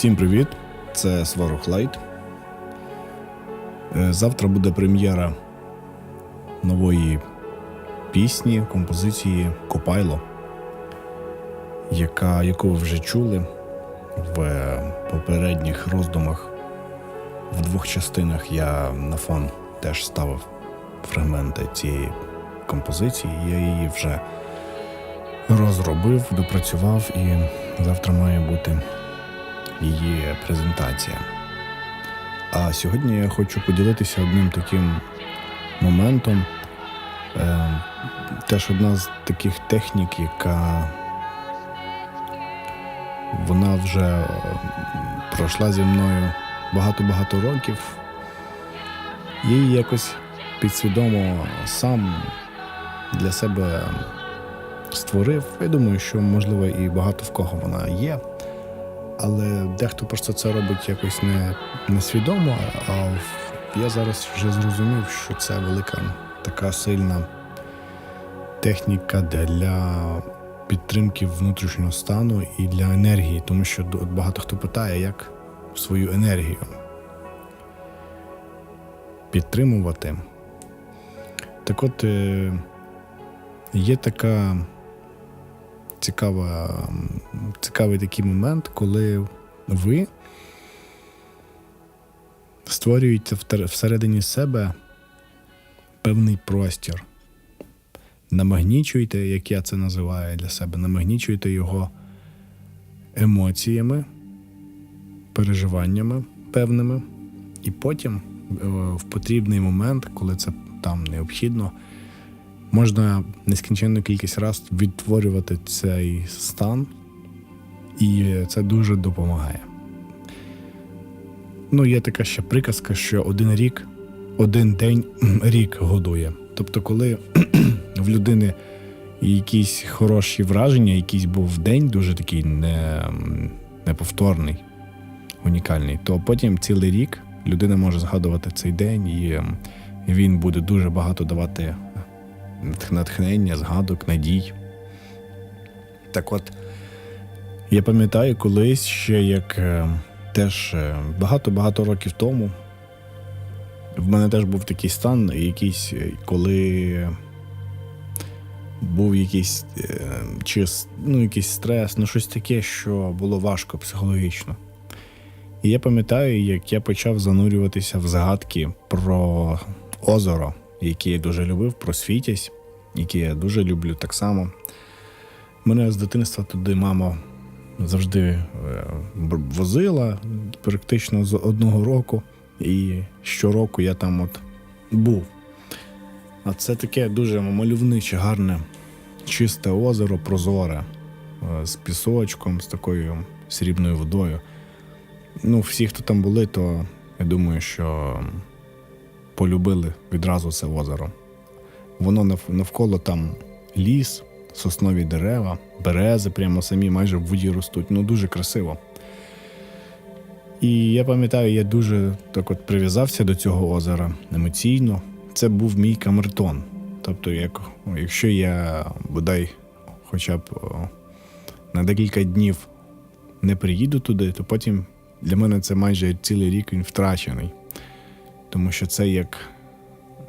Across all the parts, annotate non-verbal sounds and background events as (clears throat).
Всім привіт! Це Сварог Лайт. Е, Завтра буде прем'єра нової пісні, композиції Копайло, яка, яку ви вже чули в попередніх роздумах. В двох частинах я на фон теж ставив фрагменти цієї композиції. Я її вже розробив, допрацював, і завтра має бути її презентація. А сьогодні я хочу поділитися одним таким моментом. Е, теж одна з таких технік, яка вона вже е, пройшла зі мною багато-багато років. Її якось підсвідомо сам для себе створив. Я думаю, що можливо і багато в кого вона є. Але дехто просто це робить якось не, несвідомо. А я зараз вже зрозумів, що це велика така сильна техніка для підтримки внутрішнього стану і для енергії, тому що багато хто питає, як свою енергію підтримувати. Так от е, є така цікава, цікавий такий момент, коли ви створюєте всередині себе певний простір. Намагнічуєте, як я це називаю для себе, намагнічуєте його емоціями, переживаннями певними, і потім е, в потрібний момент, коли це там необхідно, можна нескінченну кількість разів відтворювати цей стан, і це дуже допомагає. Ну, є така ще приказка, що один рік, один день (clears throat) рік годує. Тобто, коли (clears throat) в людини якісь хороші враження, якийсь був день дуже такий не, неповторний, унікальний, то потім цілий рік людина може згадувати цей день, і ем, він буде дуже багато давати натхнення, згадок, надій. Так от, я пам'ятаю колись ще як е, теж е, багато-багато років тому. В мене теж був такий стан, якийсь, е, коли був якийсь е, чи, ну, якийсь стрес, ну щось таке, що було важко психологічно. І я пам'ятаю, як я почав занурюватися в загадки про озеро, яке я дуже любив, про світязь, яке я дуже люблю так само. Мене з дитинства туди мама завжди е, возила практично з одного року, і щороку я там от був. А це таке дуже мальовниче, гарне, чисте озеро, прозоре, е, з пісочком, з такою срібною водою. Ну, всі, хто там були, то я думаю, що полюбили відразу це озеро. Воно навколо там ліс, соснові дерева, берези прямо самі майже в воді ростуть. Ну, дуже красиво. І я пам'ятаю, я дуже так от прив'язався до цього озера емоційно. Це був мій камертон. Тобто, як, якщо я бодай хоча б на декілька днів не приїду туди, то потім для мене це майже цілий рік він втрачений. Тому що це як,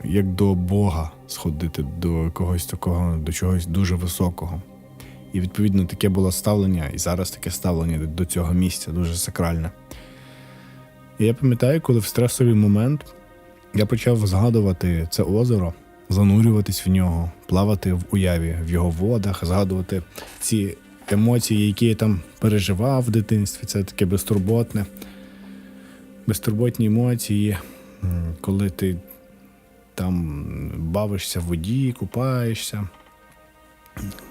як до Бога сходити до когось такого, до чогось дуже високого. І відповідно таке було ставлення, і зараз таке ставлення до- цього місця дуже сакральне. І я пам'ятаю, коли в стресовий момент я почав згадувати це озеро, занурюватись в нього, плавати в уяві в його водах, згадувати ці емоції, які я там переживав в дитинстві. Це таке безтурботне, безтурботні емоції, коли ти там бавишся в воді, купаєшся,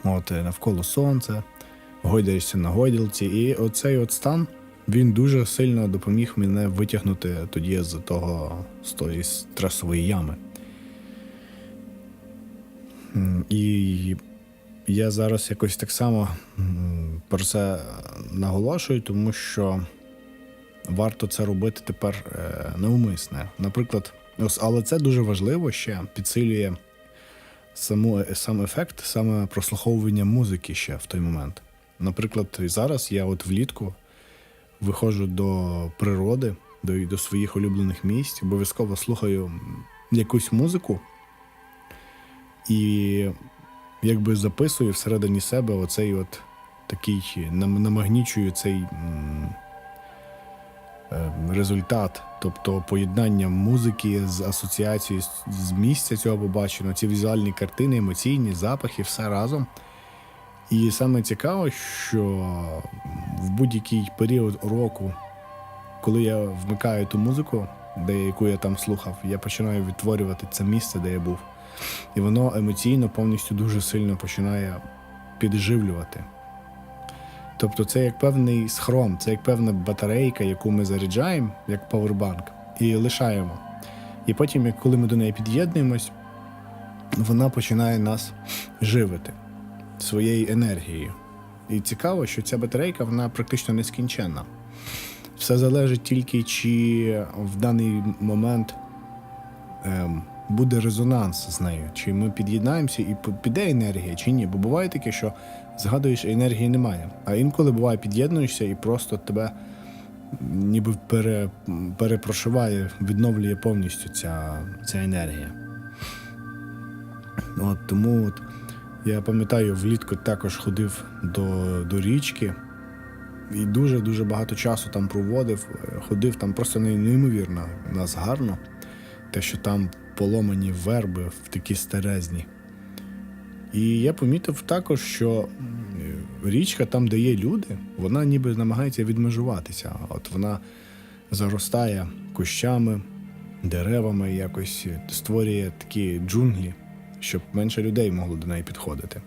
от е, навколо сонця, гойдаєшся на гойдалці. І оцей от стан він дуже сильно допоміг мене витягнути тоді з того з тої стресової ями. І я зараз якось так само про це наголошую, тому що варто це робити тепер е, навмисне. Наприклад, але це дуже важливо ще підсилює саму, сам ефект, саме прослуховування музики ще в той момент. Наприклад, зараз я от влітку виходжу до природи, до, до своїх улюблених місць, обов'язково слухаю якусь музику і якби записую всередині себе оцей от такий, намагнічую цей е, результат, тобто поєднання музики з асоціацією з, місця цього побаченого, ці візуальні картини, емоційні, запахи, все разом. І саме цікаво, що в будь-який період року, коли я вмикаю ту музику, де, яку я там слухав, я починаю відтворювати це місце, де я був. І воно емоційно повністю дуже сильно починає підживлювати. Тобто це як певний схрон, це як певна батарейка, яку ми заряджаємо, як павербанк, і лишаємо. І потім, коли ми до неї під'єднуємось, вона починає нас живити своєю енергією. І цікаво, що ця батарейка вона практично нескінченна. Все залежить тільки, чи в даний момент ем, буде резонанс з нею, чи ми під'єднаємося і піде енергія, чи ні. Бо буває таке, що згадуєш, енергії немає. А інколи буває, під'єднуєшся і просто тебе ніби пере, перепрошиває, відновлює повністю ця, ця енергія. От, тому от, я пам'ятаю, влітку також ходив до, до річки і дуже-дуже багато часу там проводив. Ходив там просто неймовірно. Нас гарно. Те, що там поломані верби в такі старезні. І я помітив також, що річка, там, де є люди, вона ніби намагається відмежуватися. От вона заростає кущами, деревами, якось створює такі джунглі, щоб менше людей могло до неї підходити.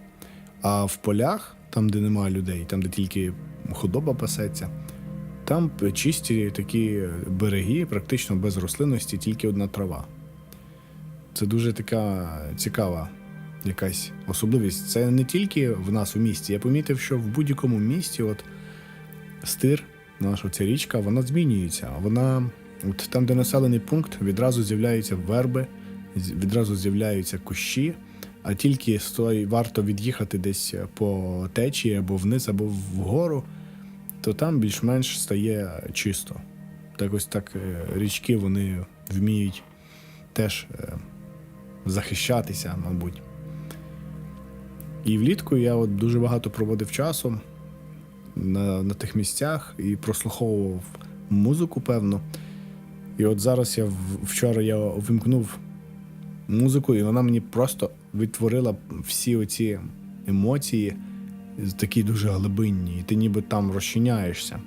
А в полях, там, де немає людей, там, де тільки худоба пасеться, там чисті такі береги, практично без рослинності, тільки одна трава. Це дуже така цікава якась особливість. Це не тільки в нас у місті. Я помітив, що в будь-якому місті, от стир, наша ця річка, вона змінюється. Вона, от там, де населений пункт, відразу з'являються верби, відразу з'являються кущі, а тільки стой, варто від'їхати десь по течії або вниз, або вгору, то там більш-менш стає чисто. Так ось так е, річки вони вміють теж е, захищатися, мабуть. І влітку я от дуже багато проводив часу на, на тих місцях і прослуховував музику, певно. І от зараз я вчора я вимкнув музику, і вона мені просто відтворила всі оці емоції, такі дуже глибинні, і ти ніби там розчиняєшся.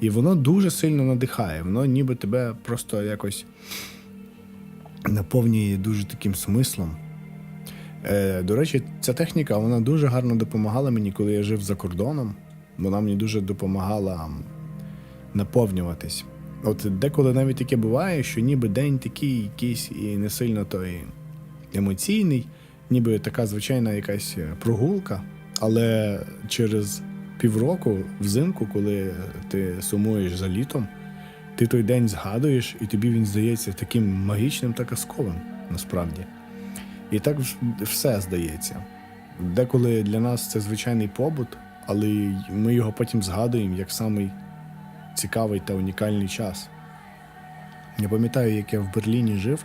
І воно дуже сильно надихає, воно ніби тебе просто якось наповнює дуже таким смислом. Е, до речі, ця техніка вона дуже гарно допомагала мені, коли я жив за кордоном. Вона мені дуже допомагала наповнюватись. От деколи навіть таке буває, що ніби день такий якийсь і не сильно той емоційний, ніби така звичайна якась прогулка, але через півроку, взимку, коли ти сумуєш за літом, ти той день згадуєш, і тобі він здається таким магічним та казковим насправді. І так все здається. Деколи для нас це звичайний побут, але ми його потім згадуємо як самий цікавий та унікальний час. Я пам'ятаю, як я в Берліні жив,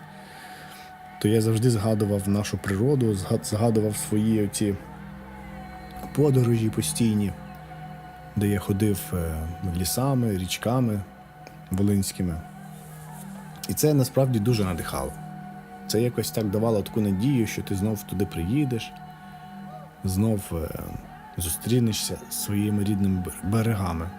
то я завжди згадував нашу природу, згадував свої оці подорожі постійні, де я ходив е, лісами, річками волинськими. І це насправді дуже надихало. Це якось так давало таку надію, що ти знов туди приїдеш, знов е, зустрінешся з своїми рідними берегами.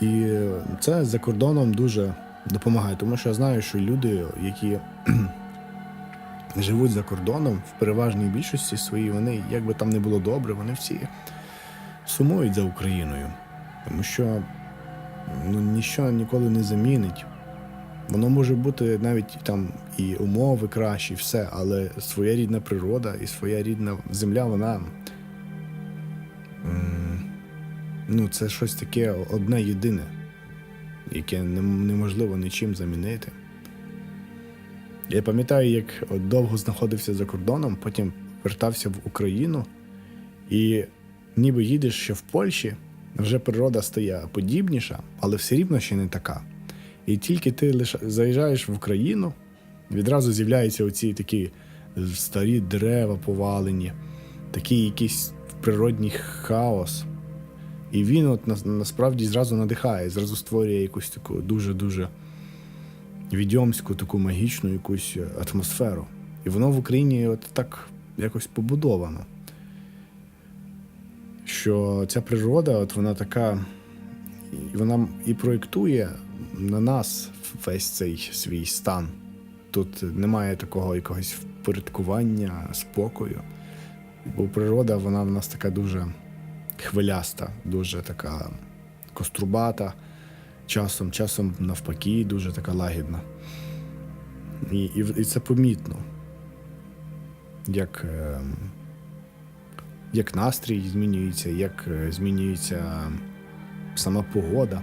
І це за кордоном дуже допомагає, тому що я знаю, що люди, які (clears throat) живуть за кордоном, в переважній більшості своїй, вони, як би там не було добре, вони всі сумують за Україною. Тому що ну, ніщо ніколи не замінить. Воно може бути навіть там і умови кращі, все, але своя рідна природа і своя рідна земля, вона. Ну, це щось таке одне єдине, яке неможливо нічим замінити. Я пам'ятаю, як довго знаходився за кордоном, потім вертався в Україну, і ніби їдеш ще в Польщі, вже природа стає подібніша, але все рівно ще не така. І тільки ти лише заїжджаєш в Україну, відразу з'являються оці такі старі дерева повалені, такий якийсь природній хаос. І він от на, насправді зразу надихає, зразу створює якусь таку дуже-дуже відьомську, таку магічну якусь атмосферу. І воно в Україні от так якось побудовано. Що ця природа, от вона така, вона і проєктує на нас весь цей свій стан. Тут немає такого якогось впорядкування, спокою. Бо природа, вона в нас така дуже хвиляста, дуже така кострубата, часом, часом навпаки, дуже така лагідна. І, і, і це помітно, як, е, як настрій змінюється, як е, змінюється сама погода.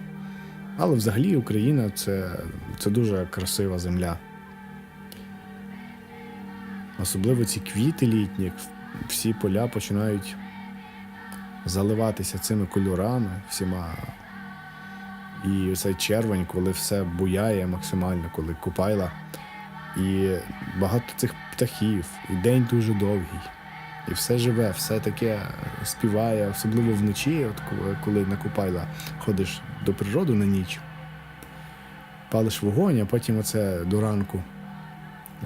Але взагалі Україна це, це дуже красива земля. Особливо ці квіти літні, всі поля починають заливатися цими кольорами всіма. І цей червень, коли все буяє максимально, коли купайла. І багато цих птахів, і день дуже довгий. І все живе, все таке співає, особливо вночі, от коли- на Купайла ходиш до природи на ніч, палиш вогонь, а потім оце до ранку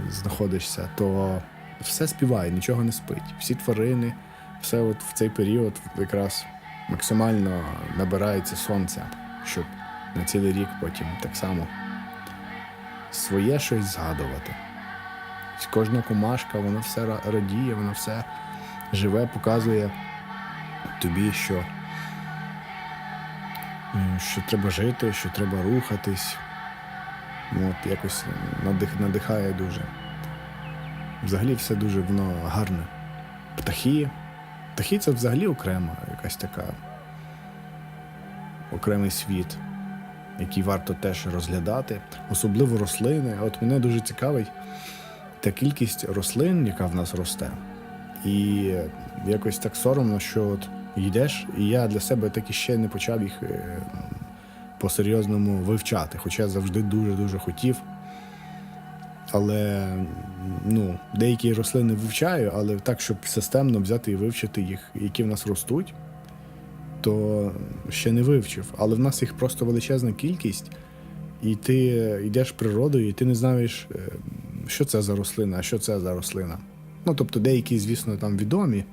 знаходишся, то все співає, нічого не спить. Всі тварини, все от в цей період якраз максимально набирається сонця, щоб на цілий рік потім так само своє щось згадувати. Кожна комашка, вона все радіє, вона все живе, показує тобі, що, що треба жити, що треба рухатись. Ну, От якось надих, надихає дуже. Взагалі все дуже воно гарне. Птахи. Птахи це взагалі окрема якась така окремий світ, який варто теж розглядати. Особливо рослини. От мене дуже цікавить та кількість рослин, яка в нас росте. І якось так соромно, що от йдеш, і я для себе так і ще не почав їх е, по-серйозному вивчати, хоча завжди дуже-дуже хотів. Але ну, деякі рослини вивчаю, але так, щоб системно взяти і вивчити їх, які в нас ростуть, то ще не вивчив. Але в нас їх просто величезна кількість, і ти йдеш природою, і ти не знаєш, е, що це за рослина, а що це за рослина. Ну, тобто, деякі, звісно, там відомі,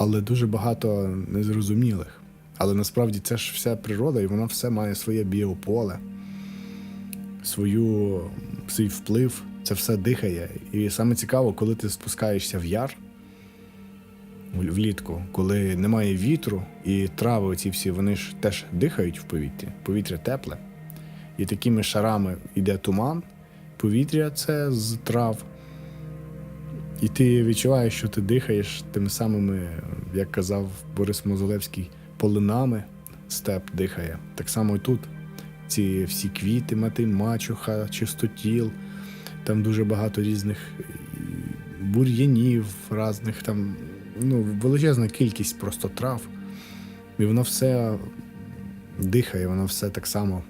але дуже багато незрозумілих. Але насправді це ж вся природа, і вона все має своє біополе, свою, свій вплив, це все дихає. І саме цікаво, коли ти спускаєшся в яр влітку, коли немає вітру, і трави оці всі вони ж теж дихають в повітрі, повітря тепле. І такими шарами йде туман, повітря це з трав. І ти відчуваєш, що ти дихаєш тими самими, як казав Борис Мозолевський, полинами степ дихає. Так само і тут. Ці всі квіти, мати, мачуха, чистотіл, там дуже багато різних бур'янів, різних там, ну, величезна кількість просто трав. І воно все дихає, воно все так само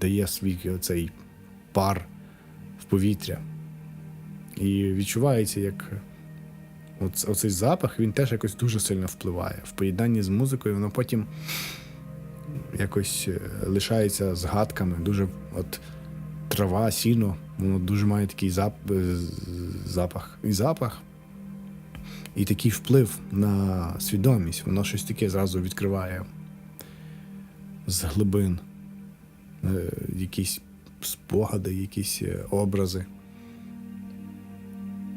дає свій цей пар в повітря. І відчувається, як оц- оцей запах він теж якось дуже сильно впливає. В поєднанні з музикою воно потім якось е, лишається згадками. Дуже от трава, сіно, воно дуже має такий зап, е, запах. І запах, і такий вплив на свідомість. Воно щось таке зразу відкриває з глибин, е, якісь спогади, якісь образи.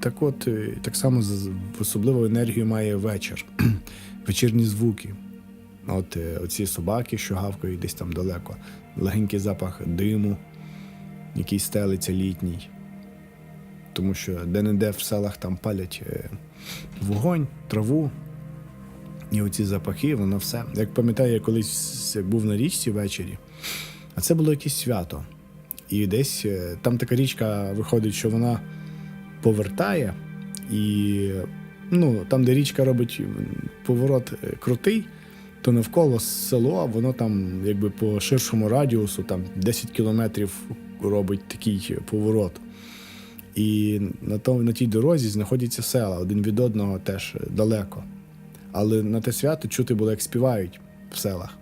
Так от, е, так само особливу енергію має вечір, (clears throat) вечірні звуки. От е, оці собаки, що гавкають десь там далеко, легенький запах диму, який стелиться літній. Тому що де-не-де в селах там палять е, вогонь, траву. І оці запахи, воно все. Як пам'ятаю, я колись був на річці ввечері, а це було якесь свято. І десь там така річка виходить, що вона повертає, і ну, там, де річка робить поворот е, крутий, то навколо село, воно там якби по ширшому радіусу, там 10 кілометрів робить такий поворот. І на, тому, на тій дорозі знаходяться села один від одного теж далеко. Але на те свято чути було, як співають в селах.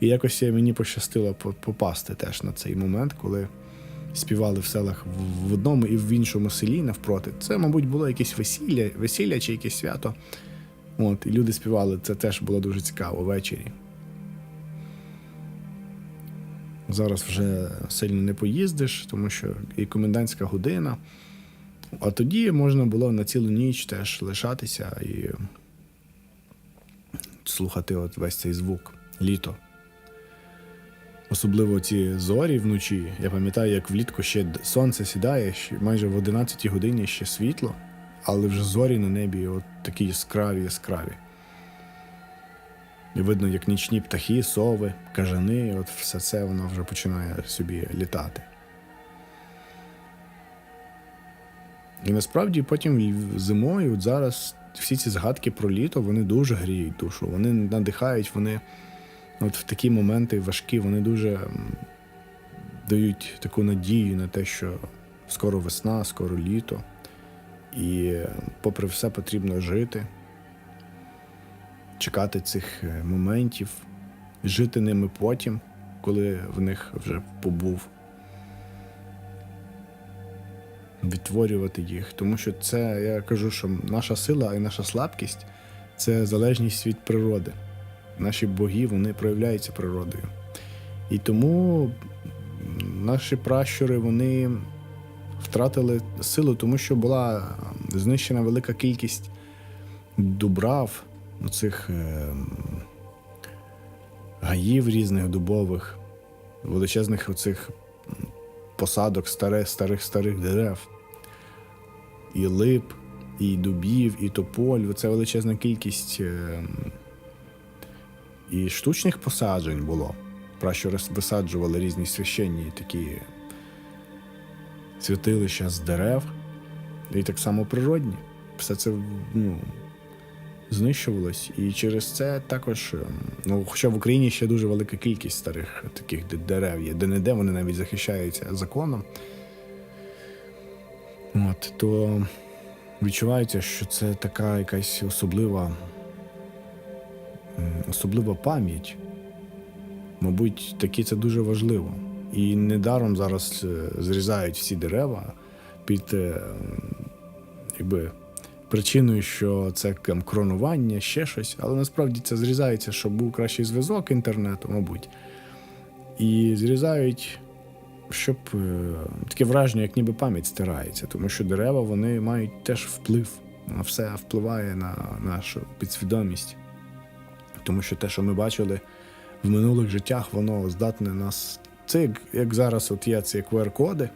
І якось мені пощастило попасти теж на цей момент, коли співали в селах в- одному і в іншому селі навпроти. Це, мабуть, було якесь весілля, весілля чи якесь свято. От, і люди співали, це теж було дуже цікаво ввечері. Зараз вже сильно не поїздиш, тому що і комендантська година. А тоді можна було на цілу ніч теж лишатися і слухати от весь цей звук літо. Особливо ці зорі вночі. Я пам'ятаю, як влітку ще сонце сідає, ще майже в 11 годині ще світло, але вже зорі на небі от такі яскраві, яскраві. І видно, як нічні птахи, сови, кажани, от все це воно вже починає собі літати. І насправді потім зимою, от зараз всі ці згадки про літо вони дуже гріють душу, вони надихають, вони от в такі моменти важкі, вони дуже дають таку надію на те, що скоро весна, скоро літо. І попри все потрібно жити, чекати цих е, моментів, жити ними потім, коли в них вже побув. Відтворювати їх, тому що це, я кажу, що наша сила і наша слабкість це залежність від природи. Наші боги вони проявляються природою. І тому наші пращури вони втратили силу, тому що була знищена велика кількість дубрав, цих гаїв різних дубових, величезних оцих посадок старих, старих, старих дерев, і лип, і дубів, і тополь. Це величезна кількість е, і штучних посаджень було. Пращури висаджували різні священні такі святилища з дерев, і так само природні. Все це ну, знищувалось. І через це також, ем, ну, хоча в Україні ще дуже велика кількість старих таких дерев є, де-не-де вони навіть захищаються законом. От, то відчувається, що це така якась особлива, м, особлива пам'ять. Мабуть, таки це дуже важливо. І недаром зараз е, зрізають всі дерева під е, якби, причиною, що це кронування, ще щось, але насправді це зрізається, щоб був кращий зв'язок інтернету, мабуть. І зрізають, щоб е, таке враження, як ніби пам'ять стирається, тому що дерева вони мають теж вплив. Все впливає на нашу підсвідомість. Тому що те, що ми бачили в минулих життях, воно здатне нас. Це як, як зараз от є ці QR-коди,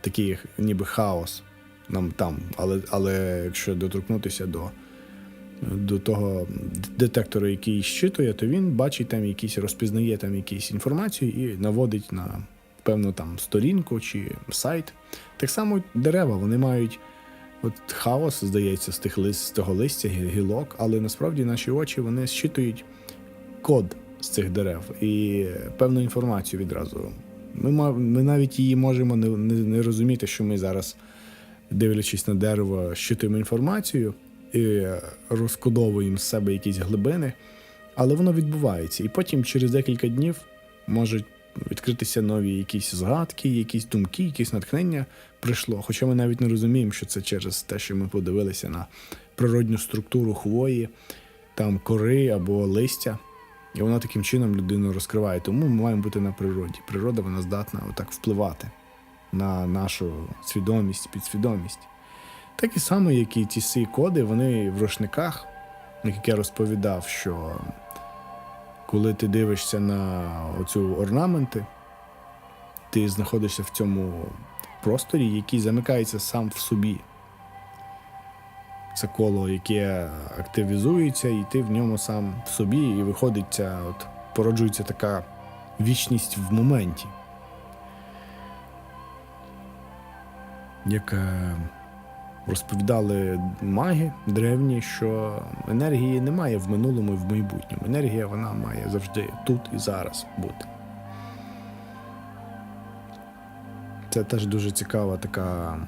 такий ніби хаос нам там. Але, але якщо доторкнутися до, до того детектора, який щитує, то він бачить там якісь, розпізнає там якісь інформацію і наводить на певну там сторінку чи сайт. Так само дерева, вони мають от хаос, здається, з тих лист, з того листя, гілок, але насправді наші очі вони щитують код з цих дерев і певну інформацію відразу. Ми, ми навіть її можемо не, не, не розуміти, що ми зараз, дивлячись на дерево, щитуємо інформацію і розкодовуємо з себе якісь глибини, але воно відбувається. І потім через декілька днів можуть відкритися нові якісь згадки, якісь думки, якісь натхнення прийшло. Хоча ми навіть не розуміємо, що це через те, що ми подивилися на природню структуру хвої, там кори або листя. І вона таким чином людину розкриває. Тому ми маємо бути на природі. Природа вона здатна отак впливати на нашу свідомість, підсвідомість. Так і само, як і ті всі коди, вони в рушниках, як я розповідав, що коли ти дивишся на оцю орнаменти, ти знаходишся в цьому просторі, який замикається сам в собі. Це коло, яке активізується, і ти в ньому сам в собі, і виходить от, породжується така вічність в моменті. Як е, розповідали маги древні, що енергії немає в минулому і в майбутньому. Енергія вона має завжди тут і зараз бути. Це теж дуже цікава така,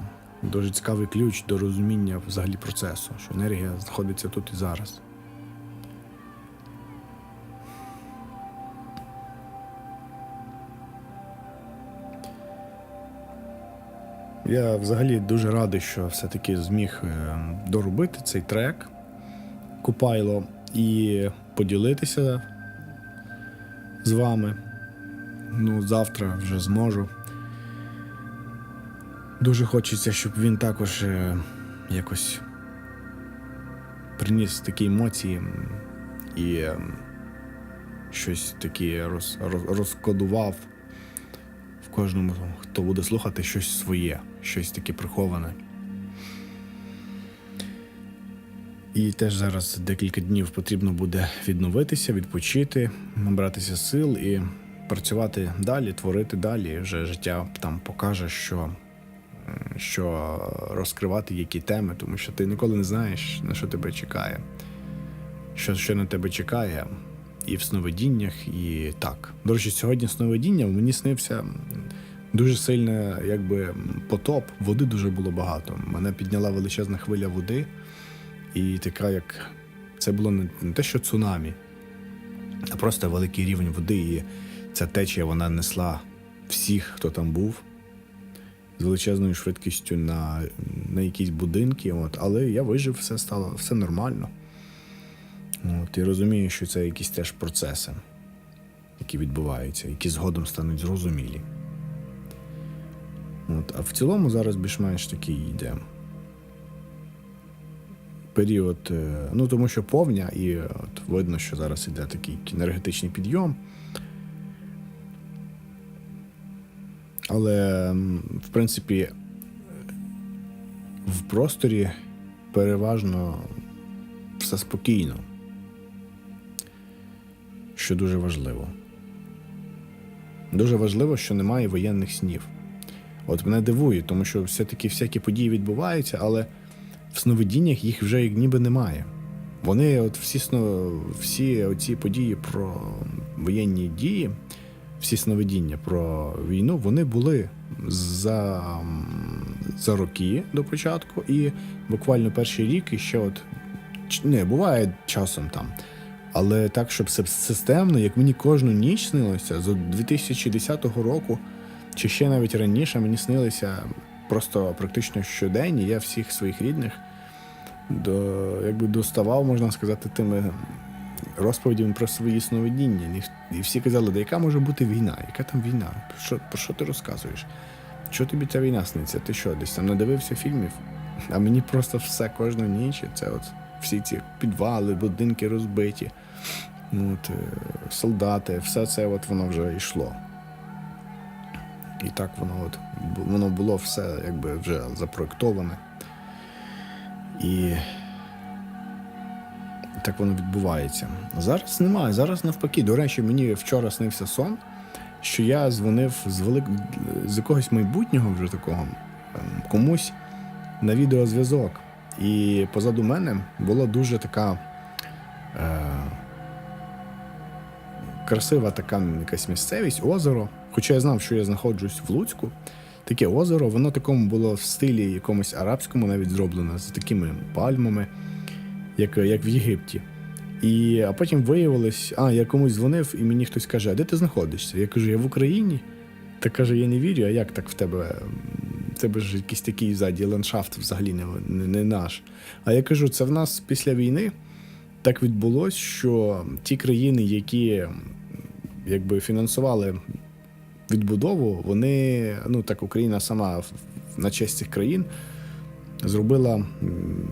дуже цікавий ключ до розуміння взагалі процесу, що енергія знаходиться тут і зараз. Я взагалі дуже радий, що все-таки зміг е, доробити цей трек Купайло і поділитися з вами. Ну, завтра вже зможу. Дуже хочеться, щоб він також е, якось приніс такі емоції і е, щось таке роз, роз- розкодував в кожному, хто буде слухати щось своє, щось таке приховане. І теж зараз декілька днів потрібно буде відновитися, відпочити, набратися сил і працювати далі, творити далі. Вже життя там покаже, що, що розкривати які теми, тому що ти ніколи не знаєш, на що тебе чекає, що, що на тебе чекає. І в сновидіннях, і так. До речі, сьогодні сновидіння мені снився дуже сильно, якби потоп, води дуже було багато. Мене підняла величезна хвиля води, і така, як це було не те, що цунамі, а просто великий рівень води. І ця течія вона несла всіх, хто там був, з величезною швидкістю на, на якісь будинки. От. Але я вижив, все стало все нормально. От, і розумію, що це якісь теж процеси, які відбуваються, які згодом стануть зрозумілі. От, а в цілому зараз більш-менш такий йде період, е, ну тому що повня, і от видно, що зараз іде такий енергетичний підйом. Але, в принципі, в просторі переважно все спокійно, що дуже важливо. Дуже важливо, що немає воєнних снів. От мене дивує, тому що все-таки всякі події відбуваються, але в сновидіннях їх вже ніби немає. Вони, от всі всі оці події про воєнні дії, всі сновидіння про війну, вони були за, за роки до початку, і буквально перший рік ще от не буває часом там. Але так, щоб системно, як мені кожну ніч снилося з 2010 року, чи ще навіть раніше мені снилися просто практично щодень, і я всіх своїх рідних до, якби доставав, можна сказати, тими розповідями про свої сновидіння. І всі казали, да яка може бути війна? Яка там війна? Що, про що ти розказуєш? Що тобі ця війна сниться? Ти що, десь там надивився фільмів? А мені просто все кожну ніч. Це от всі ці підвали, будинки розбиті, от, е, солдати, все це от воно вже йшло. І так воно от воно було все якби вже запроектоване. І так воно відбувається. Зараз немає. Зараз навпаки. До речі, мені вчора снився сон, що я дзвонив з велик... з якогось майбутнього вже такого ем, комусь на відеозв'язок. І позаду мене була дуже така е... красива така якась місцевість, озеро. Хоча я знав, що я знаходжусь в Луцьку. Таке озеро, воно такому було в стилі якомусь арабському, навіть зроблено, з такими пальмами, як, як в Єгипті. І, а потім виявилось, а я комусь дзвонив, і мені хтось каже, а де ти знаходишся? Я кажу, я в Україні. Та каже, я не вірю, а як так в тебе? В тебе ж якийсь такий ззаді ландшафт взагалі не, не, наш. А я кажу, це в нас після війни так відбулось, що ті країни, які якби фінансували відбудову, вони, ну так Україна сама на честь цих країн зробила,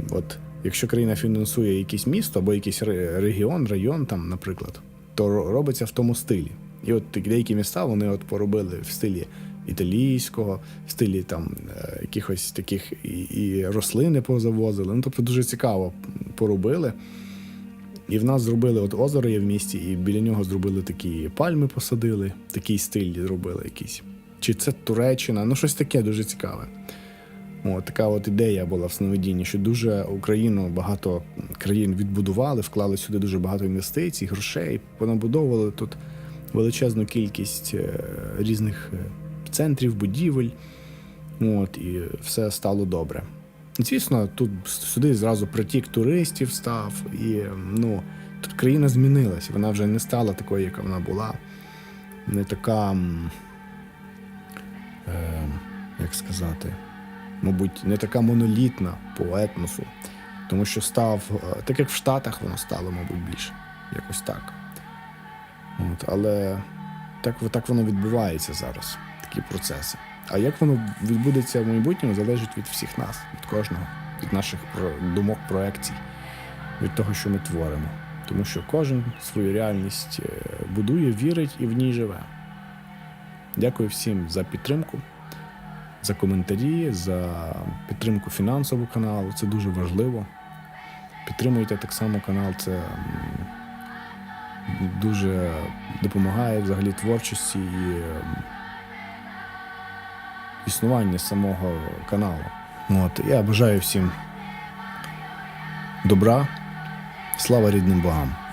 от якщо країна фінансує якесь місто або якийсь регіон, район, там, наприклад, то робиться в тому стилі. І от деякі міста вони от поробили в стилі італійського, в стилі там е, якихось таких і, і рослини позавозили. Ну, тобто дуже цікаво поробили. І в нас зробили от озеро є в місті, і біля нього зробили такі пальми, посадили, такий стиль зробили якийсь. Чи це Туреччина, ну щось таке дуже цікаве. От, така от ідея була в сновидінні, що дуже Україну багато країн відбудували, вклали сюди дуже багато інвестицій, грошей, понабудовували тут величезну кількість е, різних е, центрів, будівель. От, і все стало добре. Звісно, тут сюди зразу притік туристів став, і ну, тут країна змінилась. Вона вже не стала такою, яка вона була. Не така, е, як сказати, мабуть, не така монолітна по етносу. Тому що став, е, так як в Штатах воно стало, мабуть, більше. Якось так. От, але так, так воно відбувається зараз, такі процеси. А як воно відбудеться в майбутньому, залежить від всіх нас, від кожного, від наших думок, проекцій, від того, що ми творимо. Тому що кожен свою реальність е, будує, вірить і в ній живе. Дякую всім за підтримку, за коментарі, за підтримку фінансового каналу. Це дуже важливо. Підтримуйте так само канал, це дуже допомагає взагалі творчості і існування самого каналу. От, я бажаю всім добра, слава рідним богам.